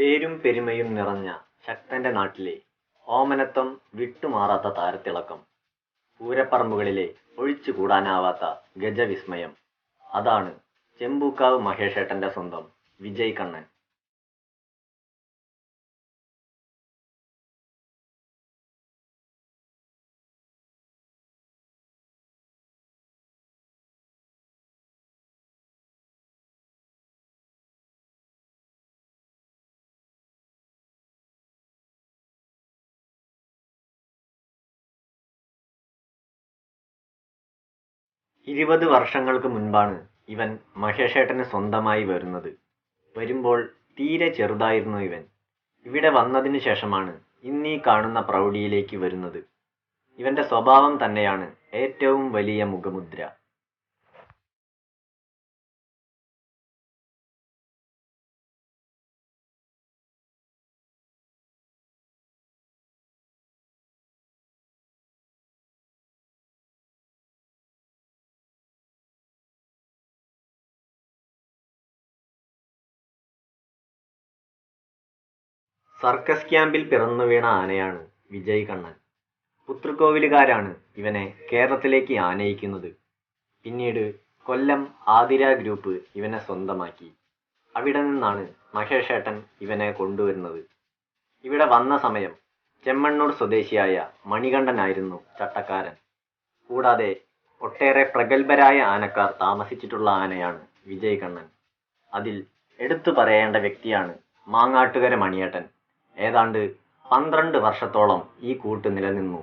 പേരും പെരുമയും നിറഞ്ഞ ശക്തന്റെ നാട്ടിലെ ഓമനത്വം വിട്ടുമാറാത്ത താരത്തിളക്കം. പൂരപ്പറമ്പുകളിലെ ഒഴിച്ചുകൂടാനാവാത്ത ഗജവിസ്മയം. അതാണ് ചെമ്പൂക്കാവ് മഹേഷേട്ടന്റെ സ്വന്തം വിജയ് കണ്ണൻ. ഇരുപത് വർഷങ്ങൾക്ക് മുൻപാണ് ഇവൻ മഹേഷേട്ടന് സ്വന്തമായി വരുന്നത്. വരുമ്പോൾ തീരെ ചെറുതായിരുന്നു ഇവൻ. ഇവിടെ വന്നതിന് ശേഷമാണ് ഇന്നീ കാണുന്ന പ്രൗഢിയിലേക്ക് വരുന്നത്. ഇവന്റെ സ്വഭാവം തന്നെയാണ് ഏറ്റവും വലിയ മുഖമുദ്ര. സർക്കസ് ക്യാമ്പിൽ പിറന്നു വീണ ആനയാണ് വിജയ് കണ്ണൻ. പുത്തൃക്കോവിലുകാരാണ് ഇവനെ കേരളത്തിലേക്ക് ആനയിക്കുന്നത്. പിന്നീട് കൊല്ലം ആതിര ഗ്രൂപ്പ് ഇവനെ സ്വന്തമാക്കി. അവിടെ നിന്നാണ് മഹേഷേട്ടൻ ഇവനെ കൊണ്ടുവരുന്നത്. ഇവിടെ വന്ന സമയം ചെമ്മണ്ണൂർ സ്വദേശിയായ മണികണ്ഠനായിരുന്നു ചട്ടക്കാരൻ. കൂടാതെ ഒട്ടേറെ പ്രഗത്ഭരായ ആനക്കാർ താമസിച്ചിട്ടുള്ള ആനയാണ് വിജയ് കണ്ണൻ. അതിൽ എടുത്തു പറയേണ്ട വ്യക്തിയാണ് മാങ്ങാട്ടുകര മണിയേട്ടൻ. ഏതാണ്ട് പന്ത്രണ്ട് വർഷത്തോളം ഈ കൂട്ട് നിലനിന്നു.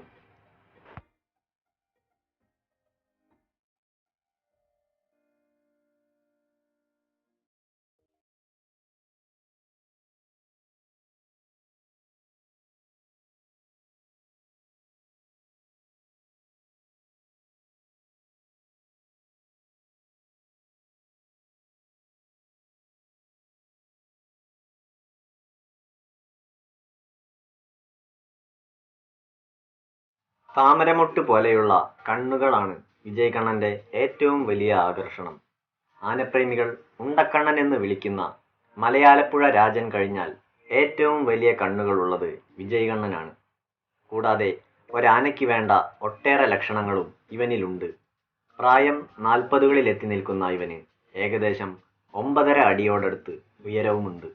താമരമൊട്ട് പോലെയുള്ള കണ്ണുകളാണ് വിജയ് കണ്ണന്റെ ഏറ്റവും വലിയ ആകർഷണം. ആനപ്രേമികൾ ഉണ്ടക്കണ്ണൻ എന്ന് വിളിക്കുന്ന മലയാലപ്പുഴ രാജൻ കഴിഞ്ഞാൽ ഏറ്റവും വലിയ കണ്ണുകളുള്ളത് വിജയ് കണ്ണനാണ് കൂടാതെ ഒരാനയ്ക്ക് വേണ്ട ഒട്ടേറെ ലക്ഷണങ്ങളും ഇവനിലുണ്ട്. പ്രായം നാൽപ്പതുകളിൽ എത്തി നിൽക്കുന്ന ഇവന് ഏകദേശം ഒമ്പതര അടിയോടടുത്ത് ഉയരവുമുണ്ട്.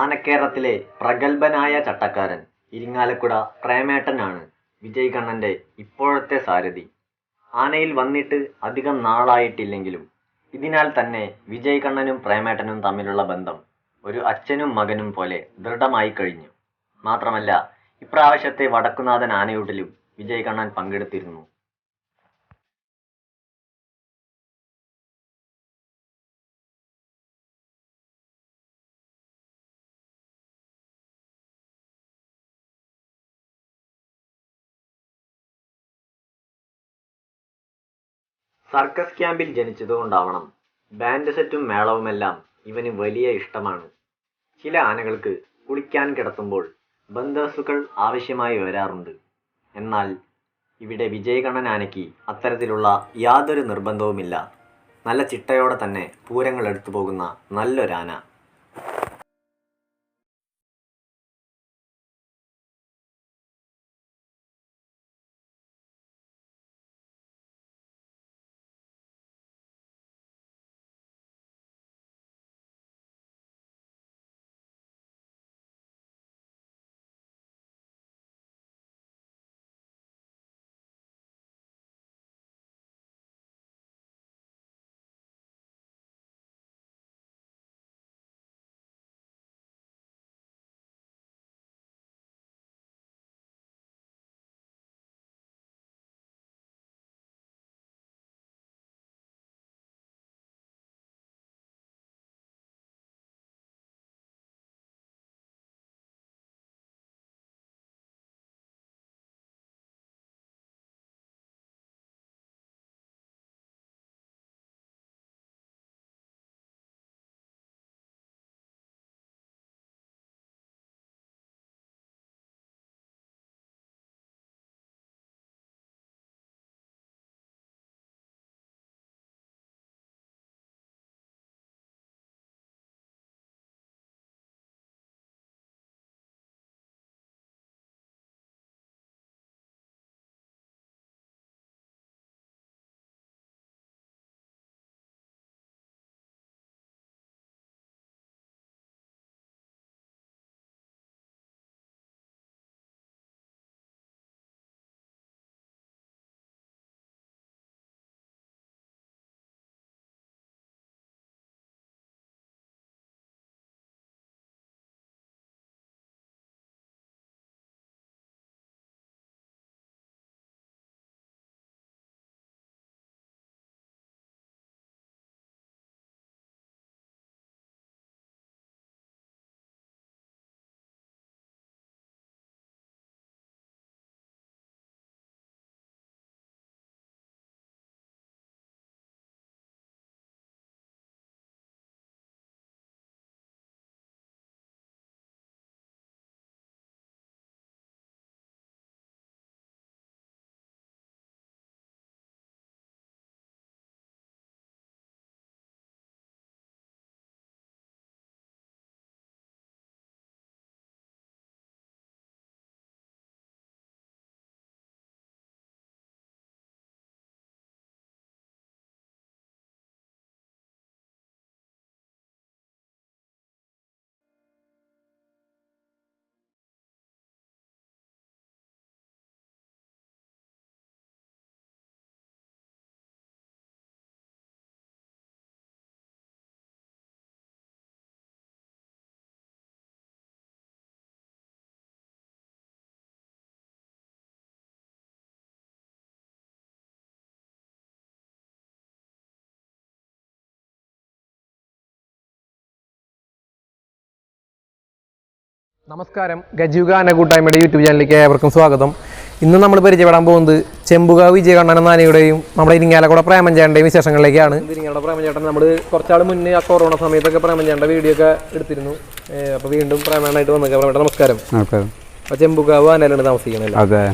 ആനക്കേരളത്തിലെ പ്രഗത്ഭനായ ചട്ടക്കാരൻ ഇരിങ്ങാലക്കുട പ്രേമേട്ടനാണ് വിജയ് കണ്ണന്റെ ഇപ്പോഴത്തെ സാരഥി. ആനയിൽ വന്നിട്ട് അധികം നാളായിട്ടില്ലെങ്കിലും ഇതിനാൽ തന്നെ വിജയ് കണ്ണനും പ്രേമേട്ടനും തമ്മിലുള്ള ബന്ധം ഒരു അച്ഛനും മകനും പോലെ ദൃഢമായി കഴിഞ്ഞു. മാത്രമല്ല ഇപ്രാവശ്യത്തെ വടക്കുനാഥൻ ആനയൂട്ടിലും വിജയ് കണ്ണൻ പങ്കെടുത്തിരുന്നു. സർക്കസ് ക്യാമ്പിൽ ജനിച്ചതുകൊണ്ടാവണം ബാൻഡ് സെറ്റും മേളവുമെല്ലാം ഇവന് വലിയ ഇഷ്ടമാണ്. ചില ആനകൾക്ക് കുളിക്കാൻ കിടത്തുമ്പോൾ ബന്ധവസ്തുക്കൾ ആവശ്യമായി വരാറുണ്ട്. എന്നാൽ ഇവിടെ വിജയകണ്ണൻ ആനയ്ക്ക് അത്തരത്തിലുള്ള യാതൊരു നിർബന്ധവുമില്ല. നല്ല ചിട്ടയോടെ തന്നെ പൂരങ്ങൾ എടുത്തു പോകുന്ന നല്ലൊരാന. നമസ്കാരം. ഗജുഗാന കൂട്ടായ്മയുടെ യൂട്യൂബ് ചാനലിലേക്ക് ഏവർക്കും സ്വാഗതം. ഇന്ന് നമ്മൾ പരിചയപ്പെടാൻ പോകുന്നത് ചെമ്പുക വിജയകണ്ണൻ നാനയുടെയും നമ്മുടെ ഇരിങ്ങാലക്കുട പ്രേമഞ്ചേട്ടന്റെയും വിശേഷങ്ങളിലേക്കാണ്. ഇരിങ്ങാലക്കുട പ്രേമഞ്ചേട്ടൻ നമ്മൾ കുറച്ചാൾ മുന്നേ ആ കൊറോണ സമയത്തൊക്കെ പ്രേമഞ്ചേട്ടന്റെ വീഡിയോ ഒക്കെ എടുത്തിരുന്നു. അപ്പോൾ വീണ്ടും പ്രേമേണായിട്ട് വന്നേക്കാം. പ്രേമേട്ട നമസ്കാരം. അപ്പോൾ ചെമ്പുകാവ് ആനയിലാണ് താമസിക്കുന്നത് അതെ.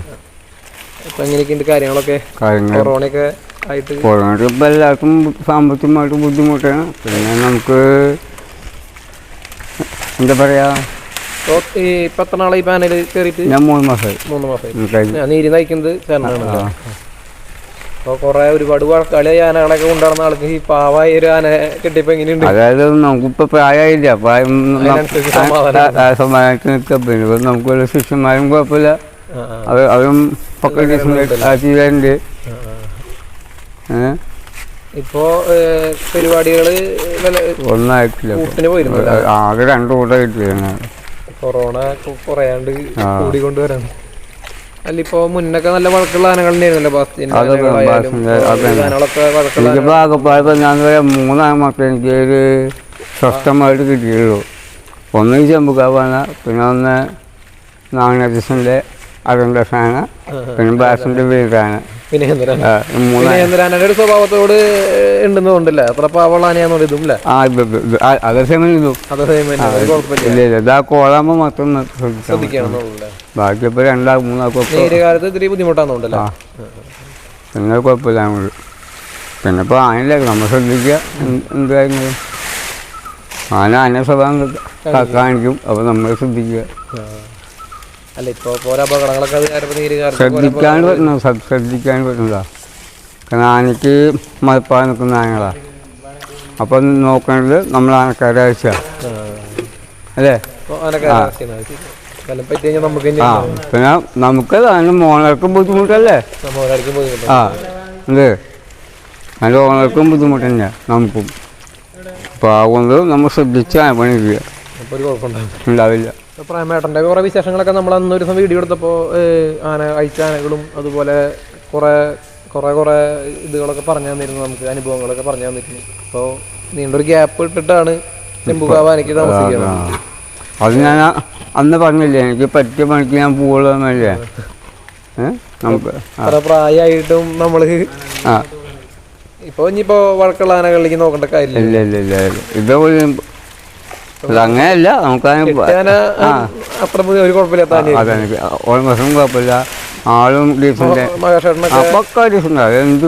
അപ്പോൾ എങ്ങനെയൊക്കെയുണ്ട് കാര്യങ്ങളൊക്കെ? കൊറോണയൊക്കെ ആയിട്ട്? കൊറോണ എല്ലാവർക്കും സാമ്പത്തികമായിട്ട് ബുദ്ധിമുട്ടാണ്. പിന്നെ നമുക്ക് എന്താ പറയാ അപ്പോൾ ഈ നാളെ പാനൽ കയറിയിട്ട് ഞാൻ മൂന്ന് മാസമായി മൂന്ന് മാസമായി ഞാൻ നീര് നയിക്കുന്നത് ചേർന്നാണല്ലോ അപ്പോൾ കുറേ ഒരുപാട് വഴക്കാളി ആനകളൊക്കെ കൊണ്ടുവരുന്ന ആൾക്ക് ഈ പാവായ ഒരു ആന കിട്ടിയപ്പോൾ എങ്ങനെയുണ്ട്? അതായത് നമുക്കിപ്പോൾ പ്രായമായില്ല പ്രായം സമാധാനത്തിന് നിൽക്കുക പിന്നെ ഇപ്പം നമുക്ക് വല്ല ശിഷ്യന്മാരും കുഴപ്പമില്ല. അവർ അവരും ചെയ്യാറുണ്ട് ഇപ്പോ പരിപാടികൾ ഒന്നായിട്ടില്ല. ആകെ രണ്ടു കൂട്ടം കിട്ടിയാണ് കൊറോണ കുറയാണ്ട് കൂടിക്കൊണ്ടുവരാണ്. അല്ല ഇപ്പോ മുന്നൊക്കെ നല്ല വഴക്കുള്ള ആനകളുണ്ടായിരുന്നല്ലോ എനിക്കിപ്പോൾ ഞാൻ പറയാം മൂന്നാം മക്കൾ എനിക്ക് ഒരു സ്വസ്ഥമായിട്ട് കിട്ടിയുള്ളൂ ഒന്ന് ചെമ്പുക്കാവാന പിന്നെ ഒന്ന് നാഗനരസിന്റെ ഫാന പിന്നെ ബാസിന്റെ വീരാന വിനയേന്ദ്രൻ. ഒരു സ്വഭാവത്തോട് ഉണ്ടെന്ന് തോന്നില്ല അത്ര പാവള്ള ആനയാന്ന് ഇതും അല്ലേ? കോളാകുമ്പോൾ മാത്രം ബാക്കി ഇപ്പോൾ രണ്ടാൾ മൂന്നാൾക്കും കാലത്ത് ഇത്തിരി ബുദ്ധിമുട്ടാന്നുണ്ടല്ലോ പിന്നെ കുഴപ്പമില്ല പിന്നെ ഇപ്പൊ ആനയില്ല നമ്മൾ ശ്രദ്ധിക്കുക എന്ത് എന്ത് കാര്യങ്ങളും. ആന ആന സ്വഭാവം കാണിക്കും അപ്പൊ നമ്മൾ ശ്രദ്ധിക്കുക. അല്ല ഇപ്പൊ പോരാ അപകടങ്ങളൊക്കെ അത് നീര് കാലത്ത് ശ്രദ്ധിക്കാൻ പറ്റുന്ന ശ്രദ്ധിക്കാൻ പറ്റുന്നതാ ആനയ്ക്ക് മലപ്പാൻ നിൽക്കുന്ന ആനകളാ അപ്പം നോക്കേണ്ടത് നമ്മൾ ആനക്കാരുടെ വെച്ചാൽ അല്ലേ? ആ. പിന്നെ നമുക്ക് അതിന് മോണർക്കും ബുദ്ധിമുട്ടല്ലേ? ആ എന്ത്? അതിന്റെ ഓണർക്കും ബുദ്ധിമുട്ട് തന്നെയാണ് നമുക്കും. അപ്പോൾ അതുകൊണ്ട് നമ്മൾ ശ്രദ്ധിച്ചാൽ പണി ചെയ്യുക ഉണ്ടാവില്ല. പ്രേമേട്ടന്റെ കുറേ വിശേഷങ്ങളൊക്കെ നമ്മൾ അന്ന് ഒരു ദിവസം വീഡിയോ എടുത്തപ്പോൾ ആന അയച്ച ആനകളും അതുപോലെ കുറേ കുറേ കുറേ ഇതുകളൊക്കെ പറഞ്ഞു തന്നിരുന്നു നമുക്ക് അനുഭവങ്ങളൊക്കെ പറഞ്ഞു തന്നിരുന്നു. അപ്പോൾ നീണ്ടൊരു ഗ്യാപ്പ് ഇട്ടിട്ടാണ് ചെമ്പുകാവ് ആനയ്ക്ക് താമസിക്കുന്നത്. അത് ഞാൻ അന്ന് പറഞ്ഞില്ലേ എനിക്ക് പറ്റിയ പണിക്ക് ഞാൻ പോകുള്ളതെന്നല്ലേ ഏ നമുക്ക് പ്രായമായിട്ടും നമ്മൾ ഇപ്പോൾ ഇനിയിപ്പോൾ വഴക്കുള്ള ആനകളിലേക്ക് നോക്കേണ്ട കാര്യമില്ല. ഇല്ല ഇല്ല ഇല്ല ഇല്ല. ഇതേപോലെ നമുക്ക് ഒരു കുഴപ്പമില്ല. ആളും ഡീസന്റ് അപ്പൊക്കെ ഡീസന്റ് എന്ത്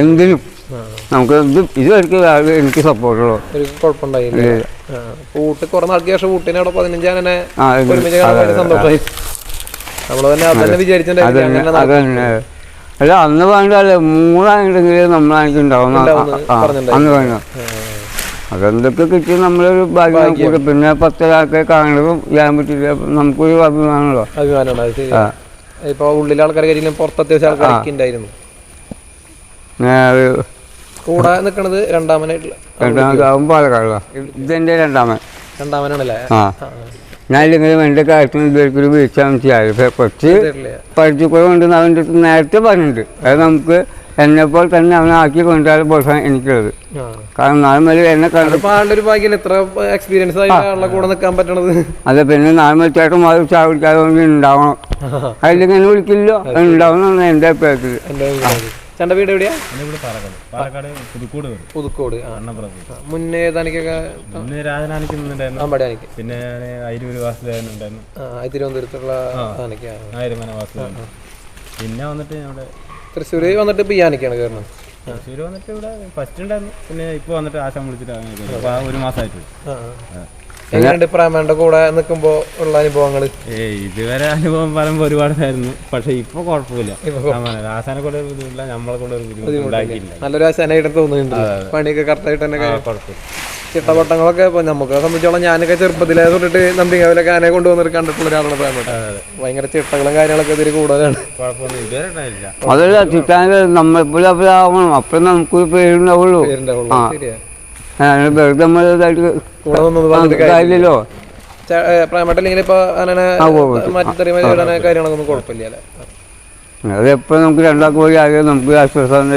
എന്തിനും. നമുക്ക് ഇതുവരെയ്ക്ക് എനിക്ക് സപ്പോർട്ടുള്ളൂ കുറേ നാൾക്ക് ശേഷം അവിടെ പതിനഞ്ചാനെ സന്തോഷമായി നമ്മൾ തന്നെ വിചാരിച്ചിട്ടുണ്ടായിരുന്നു അല്ല അന്ന് പറഞ്ഞാൽ മൂന്നാണെങ്കിലും നമ്മളാണെങ്കിൽ ഉണ്ടാവുന്ന അന്ന് വേണ്ട അതെന്തൊക്കെ കിട്ടി നമ്മളൊരു ഭാഗ്യം പിന്നെ പത്തൊരാൾക്ക് കാണുന്നതും ചെയ്യാൻ പറ്റില്ല. നമുക്കൊരു അഭിമാനമല്ലോ ആ. ഇപ്പൊ ഉള്ളിലെ ആൾക്കാരെ കഴിഞ്ഞാൽ പുറത്ത് അത്യാവശ്യം ആൾക്കാരൊക്കെ ഉണ്ടായിരുന്നു ഞാൻ ഒരു കൂടെ നിൽക്കണത് രണ്ടാമനായിട്ടുള്ള രണ്ടാമതാവും രണ്ടാമൻ. രണ്ടാമനാണല്ലേ? ഞാൻ എന്റെ കാര്യത്തിന് ഇതൊരു വീഴ്ച കുറച്ച് പഠിച്ചു അവന്റെ അടുത്ത് നേരത്തെ പറഞ്ഞിട്ടുണ്ട്. അത് നമുക്ക് എന്നെപ്പോൾ തന്നെ അവനെ ആക്കി കൊണ്ടുവരാൻ ബോസാണ് എനിക്കുള്ളത്. കാരണം നാളെ മുതൽ എന്നെ കണ്ട് അതിപ്പോ ഒരു ഭാഗ്യം എത്ര എക്സ്പീരിയൻസ് കൂടെ നിൽക്കാൻ പറ്റണത്. അതെ പിന്നെ നാളെ മുതൽ ചേട്ടൻ മാറി ചായ കുടിക്കാതെ കൊണ്ട് ഉണ്ടാവണം. അതിലേക്ക് എന്നെ വിളിക്കില്ലോ ഉണ്ടാവണം എന്റെ അഭിപ്രായത്തിൽ. എന്റെ ചേട്ടന്റെ വീട് എവിടെയാ? പുതുക്കോട് പുതുക്കോട്. മുന്നേ തനിക്കൊക്കെ ഇന്ന് രാജനാനിക്ക് അമ്പാടി ആനയ്ക്ക് പിന്നെ ഞാൻ അയിരൂര് വാസുദേവനുണ്ടായിരുന്നു. ആ തിരുവനന്തപുരത്തുള്ള ആനയ്ക്ക് ആ. ആയിരമന വാസുദേവൻ. പിന്നെ വന്നിട്ട് നമ്മുടെ തൃശ്ശൂര് വന്നിട്ട് ബിരിയാണിക്കാണ് കാരണം തൃശ്ശൂർ വന്നിട്ട് ഇവിടെ ഫസ്റ്റ് ഉണ്ടായിരുന്നു. പിന്നെ ഇപ്പോൾ വന്നിട്ട് ആശാൻ വിളിച്ചിട്ട് അങ്ങനെ ആ. ഒരു മാസമായിട്ട്. എങ്ങനെയുണ്ട് പ്രാമേണ്ട കൂടെ നിൽക്കുമ്പോ ഉള്ള അനുഭവങ്ങൾ ഏയ് ഇതുവരെ അനുഭവം പറയുമ്പോൾ ഒരുപാടായിരുന്നു. പക്ഷെ ഇപ്പൊ കുഴപ്പമില്ല. ആശാനെ കൂടെ ഒരു ബുദ്ധിമുട്ടില്ല നമ്മളെ കൂടെ ഒരു ബുദ്ധിമുട്ടില്ല. നല്ലൊരു ആശാനായിട്ട് തോന്നുന്നുണ്ട് പണിയൊക്കെ കറക്റ്റായിട്ട് തന്നെ കുഴപ്പമില്ല. ചിട്ടവട്ടങ്ങളൊക്കെ ഇപ്പൊ നമുക്ക് സംബന്ധിച്ചോളം ഞാനൊക്കെ ചെറുപ്പത്തിലേ തൊട്ടിട്ട് നന്ദികാവിലൊക്കെ ആനയെ കൊണ്ടുവന്നിട്ട് കണ്ടിട്ടുള്ള ഒരാളാണ് പ്രാമേട്ട ഭയങ്കര ചിട്ടകളും കാര്യങ്ങളൊക്കെ ഇതിൽ കൂടുതലാണ്. അതല്ല ചിട്ടാൻ നമ്മളെപ്പോഴും അവരാവണം അപ്പം നമുക്കൊരു പേരുണ്ടാവുള്ളൂ. വെറുതെ കാര്യമില്ലല്ലോ ഇപ്പൊ അങ്ങനെ മാറ്റി തെറിയ കാര്യങ്ങളൊന്നും കുഴപ്പമില്ല നമുക്ക് രണ്ടാം കോഴി ആകെ നമുക്ക് ആശ്വാസം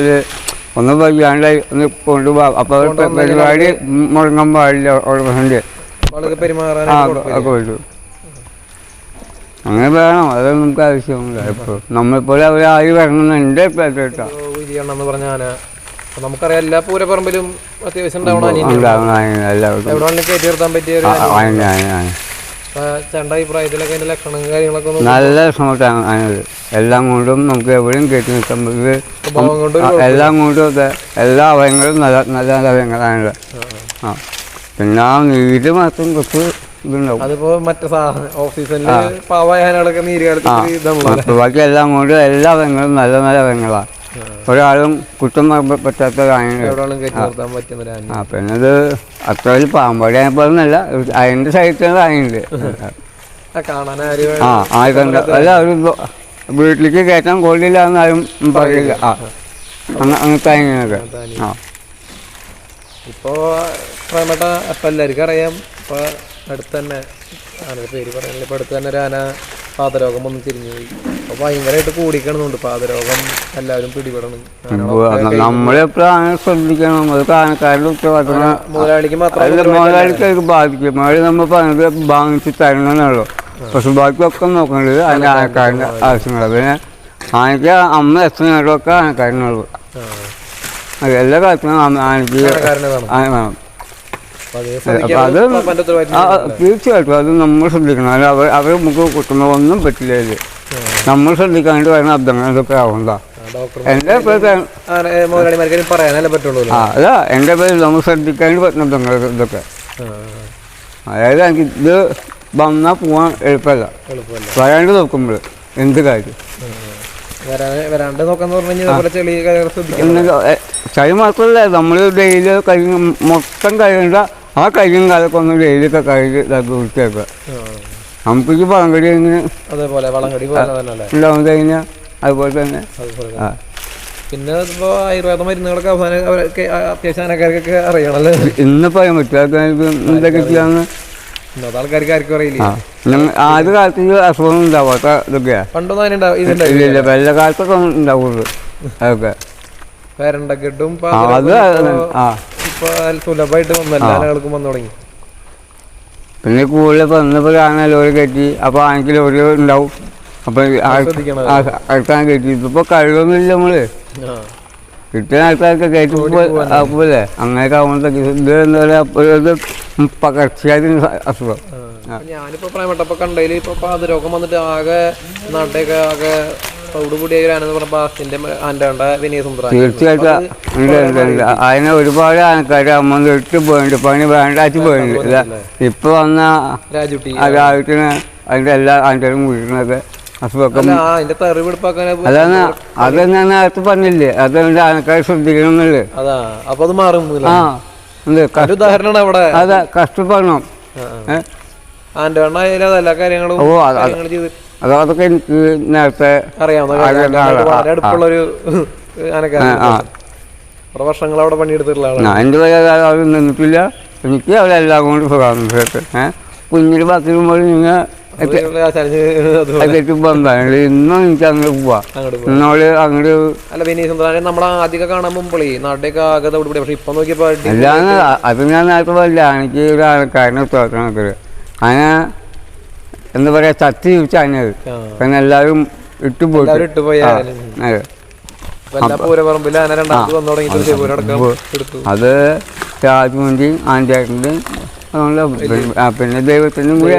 ഒന്ന് വയ്യാണ്ട് ഒന്ന് കൊണ്ടുപോകാം അപ്പോൾ പരിപാടി മുടങ്ങാൻ പാടില്ല ഓർമ്മ ആളുകൾ ആ പെരുമാറാനായിട്ട് കുഴപ്പമില്ല. അങ്ങനെ വേണം അത് നമുക്ക് ആവശ്യമില്ല. ഇപ്പോൾ നമ്മളെപ്പോലെ അവർ ആയി വരണമെന്നുണ്ട് കേട്ടോ. നമുക്കറിയാം എല്ലാ പൂരപ്പറമ്പിലും അത്യാവശ്യം ഉണ്ടാവണം എല്ലാവർക്കും. ചേട്ടന്റെ അഭിപ്രായത്തിലൊക്കെ ലക്ഷണങ്ങളും കാര്യങ്ങളൊക്കെ ഒന്ന് നല്ല സമയത്താണ് എല്ലാം കൊണ്ടും നമുക്ക് എവിടെയും കയറ്റി നിൽക്കാൻ പറ്റും സ്വഭാവം കൊണ്ട് ഒരു ആ, എല്ലാം കൊണ്ടും അതെ എല്ലാ അവയങ്ങളും നല്ല നല്ല നല്ല അവയങ്ങളാണല്ലോ ആ പിന്നെ ആ നീര് മാത്രം കുറച്ച് ഇതുണ്ടാവും. അതിപ്പോ മറ്റേ ഓഫ് സീസണിൽ പാവായ ആനകളൊക്കെ നീര് ആ കാലത്ത് ഇതാണല്ലോ. ബാക്കി എല്ലാം കൊണ്ടും എല്ലാ അവയങ്ങളും നല്ല നല്ല അവയങ്ങളാണ് ഒരാളും കുറ്റം പറ്റാത്ത ഒരു ആ. പിന്നെ അത് അത്ര വലിയ പാമ്പാടി ആയപ്പോഴെന്നല്ല അതിന്റെ സൈറ്റിൽ ആയുണ്ട് ആ, ആയിക്കണ്ട അല്ല ഒരു ബ- വീട്ടിലേക്ക് കയറ്റാൻ കൊള്ളില്ല എന്നാലും പറയില്ല. ആ അങ്ങ- അങ്ങനത്തെ അങ്ങനെയൊക്കെ ആ. ഇപ്പോ പ്രേമട്ട അപ്പൊ എല്ലാവർക്കും അറിയാം. ഇപ്പൊ അടുത്ത് തന്നെ ആനയുടെ പേര് പറയുന്നില്ല. ഇപ്പൊ അടുത്ത് തന്നെ ഒരു ആന പാതരോഗം വന്ന് തിരിഞ്ഞു പോയി. അപ്പൊ ഭയങ്കരമായിട്ട് കൂടിക്കണമെന്നുണ്ട് പാതരോഗം എല്ലാവരും പിടിപെടണം. നമ്മളെപ്പോഴും ശ്രദ്ധിക്കണം. അത് ഉത്തരവാദിത്തം മുതലാളിക്ക് മാത്രം അല്ല മുതലാളിക്ക് അത് ബാധിക്കും. മുതലാളി നമ്മൾ പറഞ്ഞത് വാങ്ങിച്ച് തരണമെന്നുള്ളൂ പക്ഷെ ബാക്കിയൊക്കെ നോക്കേണ്ടത് അതിന്റെ ആനക്കാരന്റെ ആവശ്യങ്ങൾ പിന്നെ ആനയ്ക്ക് അമ്മ എത്ര നേരമൊക്കെ ആനക്കാരനുള്ളൂ എല്ലാ കാര്യത്തിനും ആന- ആനയ്ക്ക് വേണം. അത് തീർച്ചയായിട്ടും അത് നമ്മൾ ശ്രദ്ധിക്കണം. അല്ല അവർ അവർ നമുക്ക് കുത്തുന്നതൊന്നും ഒന്നും പറ്റില്ല ഇത്. നമ്മൾ ശ്രദ്ധിക്കാണ്ട് വരുന്ന അബ്ദങ്ങൾ ഇതൊക്കെ ആവണ്ട എന്റെ ആ അല്ല എന്റെ പേര് നമ്മൾ ശ്രദ്ധിക്കാണ്ട് പറ്റുന്ന അബ്ദങ്ങൾ ഇതൊക്കെ. അതായത് എനിക്ക് ഇത് വന്നാൽ പോവാൻ എളുപ്പമല്ല. വരാണ്ട് നോക്കുമ്പോൾ എന്ത് കാര്യം. വരാണ്ട് നോക്കാന്ന് പറഞ്ഞു ചളി മാത്രമല്ല നമ്മൾ ഡെയിലി കഴിഞ്ഞ മൊത്തം കഴിയേണ്ട ആ കരിയും കാലൊക്കെ ഒന്ന് വെയിലൊക്കെ കഴുകി ഇതാക്കി വൃത്തിയാക്കുക. നമുക്ക് അതേപോലെ വളങ്കടി ഉണ്ടാവും കഴിഞ്ഞാൽ അതുപോലെ തന്നെ. ആ. പിന്നെ ആയുർവേദ മരുന്നുകളൊക്കെ അവസാനം അവരൊക്കെ അത്യാവശ്യം ആനക്കാർക്കൊക്കെ അറിയണല്ലേ? ഇന്ന് പറയാൻ പറ്റും ആൾക്കാർക്ക് എന്തൊക്കെ ചെയ്യാന്ന്? ഇന്നത്തെ ആൾക്കാർക്ക് ആർക്കും അറിയില്ല. ആദ്യ കാലത്ത് അസുഖം ഉണ്ടാവാത്ത ഇതൊക്കെയാ. പണ്ടൊന്നും ഇല്ല ഇല്ല. വെള്ള കാലത്തൊക്കെ ഉണ്ടാവുള്ളൂ. അതൊക്കെ. പേരണ്ടക്കെട്ടും അത് ആ. ഇപ്പൊ സുലഭമായിട്ട് വന്നു. എല്ലാ ആനകൾക്കും വന്നു തുടങ്ങി. പിന്നെ കൂടുതൽ വന്നപ്പോൾ ആന ലോറി കയറ്റി. അപ്പോൾ ഒരു ലോറി ഉണ്ടാവും. അപ്പൊ. അടുത്താൻ കയറ്റി. ഇപ്പൊ കഴിവൊന്നുമില്ല നമ്മൾ. കിട്ടിയ ആൾക്കാരൊക്കെ കയറ്റി ആക്കൂലേ അങ്ങനെയൊക്കെ ആവുമ്പോഴത്തേക്ക് ഇത് എന്താ പറയുക ഇത് പകർച്ചയാതിന് അസുഖം. ഞാനിപ്പോ പ്രായപ്പെട്ടപ്പോ കണ്ടതിൽ ഇപ്പൊ പാതരോഗം വന്നിട്ട് ആകെ നാട്ടേക്ക് ആകെ തീർച്ചയായിട്ടും അതിനെ ഒരുപാട് ആൾക്കാർ അമ്മ ഇട്ട് പോയിട്ടുണ്ട്. പണി വേണ്ടാച്ച് പോയിട്ടുണ്ട്. ഇപ്പൊ വന്ന രാജുട്ടി. അതിന്റെ എല്ലാ ആൾക്കാരും വീഴുന്നത് അതാണ് അത് ഞാൻ നേരത്തെ പറഞ്ഞില്ലേ? അതുകൊണ്ട് ആൾക്കാർ ശ്രദ്ധിക്കണം എന്നുള്ളത് അതാ അപ്പൊ അത് മാറും ആ അതെ കഷ്ടപ്പെടണം. ആ, ആ. കണ്ണ ആയാലും എല്ലാ കാര്യങ്ങളും ഓ അത് അത് കാര്യങ്ങൾ ചെയ്ത് അത് അതൊക്കെ എനിക്ക് നേരത്തെ അറിയാവുന്ന കാര്യങ്ങളാണ്. ആളാ. വളരെ അടുപ്പുള്ളൊരു ആനക്കാരൻ ആ കുറെ വർഷങ്ങൾ അവിടെ പണിയെടുത്തിട്ടുള്ള ആളാണ്. ഞാൻ എന്റെ വരെ നിന്നിട്ടില്ല. എനിക്ക് അവരെല്ലാം കൊണ്ട് സുഖമാണ്. ഏഹ് കുഞ്ഞിന് പത്തിരുമ്പോൾ നിങ്ങൾ അത് ആചാര്യ അതുപോലെ. അതൊക്കെ ബന്ധമാണ് ഇന്നും എനിക്ക് അങ്ങോട്ട് പോവാ. അങ്ങോട്ട് പോകും ഇന്നോട് അങ്ങോട്ട് അല്ല വിനീത് സുന്ദരാനെ നമ്മൾ ആദ്യമൊക്കെ കാണാൻ മുമ്പളേ നാട്ടിലേക്ക് ആകെ ഇവിടെ പക്ഷെ ഇപ്പൊ നോക്കിയപ്പോ അടി- അല്ലാന്ന് അത് ഞാൻ നേരത്തെ പറയില്ല എനിക്ക് ഒരു ആൾക്കാരനെ തോന്നണത് അങ്ങനെ എന്താ പറയാ ചത്തി ചോദിച്ചാൽ അതിനത് ആ. കാരണം എല്ലാവരും ഇട്ടു പോയി ആന. അതെ ആന പിന്നെ- ദൈവത്തിനും കൂടി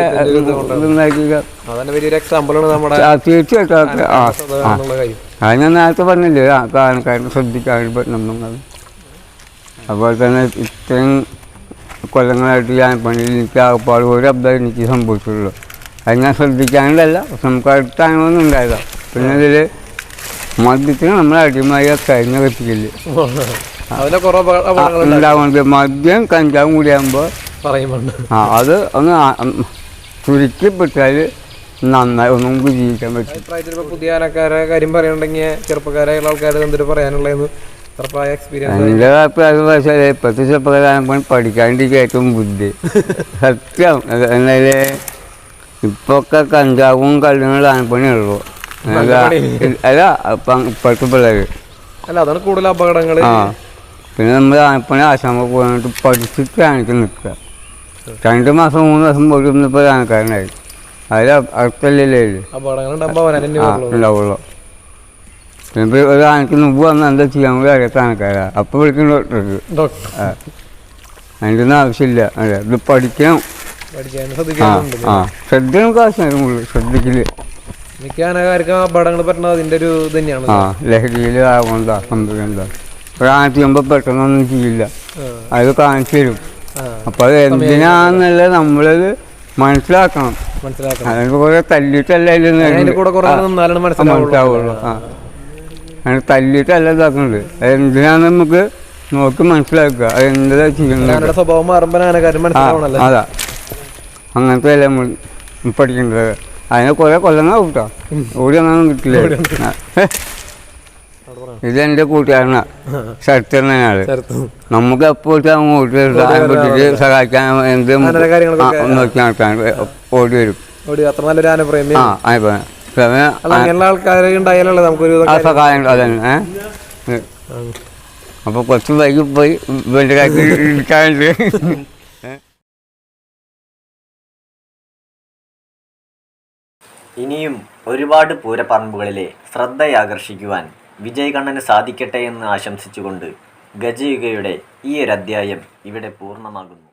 തീർച്ചയായിട്ടും അത് ഞാൻ നേരത്തെ പറഞ്ഞില്ലേ ആ കാരണക്കാരനെ ശ്രദ്ധിക്കാൻ പറ്റണമെന്നുള്ളത് അതുപോലെ തന്നെ ഇത്രയും കൊല്ലങ്ങളായിട്ട് ഞാൻ പണിയിൽ എനിക്ക് ആകപ്പാട് ഒരു അബ്ദം എനിക്ക് സംഭവിച്ചുള്ളൂ അത് ഞാൻ ശ്രദ്ധിക്കാണ്ടല്ല നമുക്ക് അടുത്ത ഉണ്ടായതാ പിന്നെ ഇതിൽ മദ്യത്തിന് നമ്മൾ അടിമായി കഴിഞ്ഞ കത്തിക്കില്ല ഉണ്ടാവുന്നത് മദ്യം കഞ്ചാവും കൂടിയാകുമ്പോൾ ആകുമ്പോൾ ആ അത് ഒന്ന് ചുരുക്കിപ്പെട്ടാൽ നന്നായി ഒന്നും കൂടി ജീവിക്കാൻ പറ്റും. പുതിയ ആനക്കാരെ കാര്യം പറയുന്നുണ്ടെങ്കിൽ ചെറുപ്പക്കാരായുള്ള ആൾക്കാർ എന്തൊരു പറയാനുള്ളതെന്ന് ചെറുപ്പമായ എക്സ്പീരിയൻസ് എന്റെ അഭിപ്രായം വെച്ചാൽ പ്രകാരം പഠിക്കാണ്ടിരിക്കും ഏറ്റവും ബുദ്ധി. സത്യം. എന്നാൽ ഇപ്പൊക്കെ കഞ്ചാവും കല്ലുകളും ആനപ്പണിയുള്ളൂ അല്ല അല്ല ഇപ്പഴത്തെ പിള്ളേർ അല്ല അതാണ് കൂടുതൽ അപകടങ്ങൾ ആ. പിന്നെ നമ്മൾ ആനപ്പണി ആശാമ പോയിട്ട് പഠിച്ചിട്ട് ആനക്ക് നിൽക്കുക. രണ്ട് മാസം മൂന്ന് മാസം പോയിട്ട് ഇപ്പോൾ ആനക്കാരനായി അതിൽ അടുത്തല്ലേ അപകടങ്ങൾ. ഉണ്ടാവുള്ളൂ. പിന്നെ ഒരു ആനക്ക് മുമ്പ് വന്ന് എന്താ ചെയ്യാൻ? കൂടി അറിയാത്ത ആനക്കാരാ അപ്പോൾ വിളിക്കുന്ന ഡോക്ടർക്ക് ഡോക്ടർ അതിന്റെ ഒന്നും ആവശ്യമില്ല. അതെ. ഇത് പഠിക്കണം. ആ ആ. ശ്രദ്ധ നമുക്ക് ആവശ്യമായിരുന്നു കൂടുതൽ ശ്രദ്ധിക്കൽ. മിക്ക ആനക്കാർക്ക് അപകടങ്ങൾ പറ്റുന്നത് അതിന്റെ ഒരു ഇത് തന്നെയാണ് ആ ലഹരിയിൽ ആവുന്നതാ സംഭവിക്കുന്നതാ ഒരു ആന ചെയ്യുമ്പോൾ പെട്ടെന്നൊന്നും ചെയ്യില്ല. അത് കാണിച്ചു തരും. ആ, അപ്പോൾ അത് എന്തിനാന്നല്ല നമ്മളത് മനസ്സിലാക്കണം. മനസ്സിലാക്കണം. അതിന് കുറേ തല്ലിട്ടല്ലേ കൂടെ കുറേ നിന്നാലാണ് മനസ്സിലാവുള്ളൂ. ആ. അങ്ങനെ തല്ലിയിട്ടല്ല ഇതാക്കുന്നത് അതെന്തിനാണ് നമുക്ക് നോക്കി മനസ്സിലാക്കുക. അതെന്താ ചെയ്യുന്നത്? സ്വഭാവം മാറുമ്പോൾ അതാ. അങ്ങനത്തെ അല്ല നമ്മൾ പഠിക്കേണ്ടത്. അതിനെ കുറെ കൊല്ലങ്ങൾ കിട്ടോ ഓടി അങ്ങനെ കിട്ടില്ല. ഇത് ഇതെന്റെ കൂട്ടുകാരനാ. ശരത്തനാണ് നമുക്ക് എപ്പോഴും അങ്ങോട്ട് പറ്റിട്ട് സഹായിക്കാൻ എന്ത് നോക്കി നടക്കാൻ ഓടി വരും. ആ അല്ല അങ്ങനെയുള്ള ആൾക്കാർ ഉണ്ടായാലല്ലേ നമുക്കൊരു സഹായം അതന്നെ അപ്പോൾ അപ്പൊ കുറച്ച് വൈകി പോയി ഇവന്റെ കാര്യത്തിൽ ഇരിക്കാനുണ്ട്. ഇനിയും ഒരുപാട് പൂരപ്പറമ്പുകളിലെ ശ്രദ്ധയാകർഷിക്കുവാൻ വിജയ് കണ്ണന് സാധിക്കട്ടെ എന്ന് ആശംസിച്ചുകൊണ്ട് ഗജയുഗയുടെ ഈ ഒരു അധ്യായം ഇവിടെ പൂർണമാകുന്നു.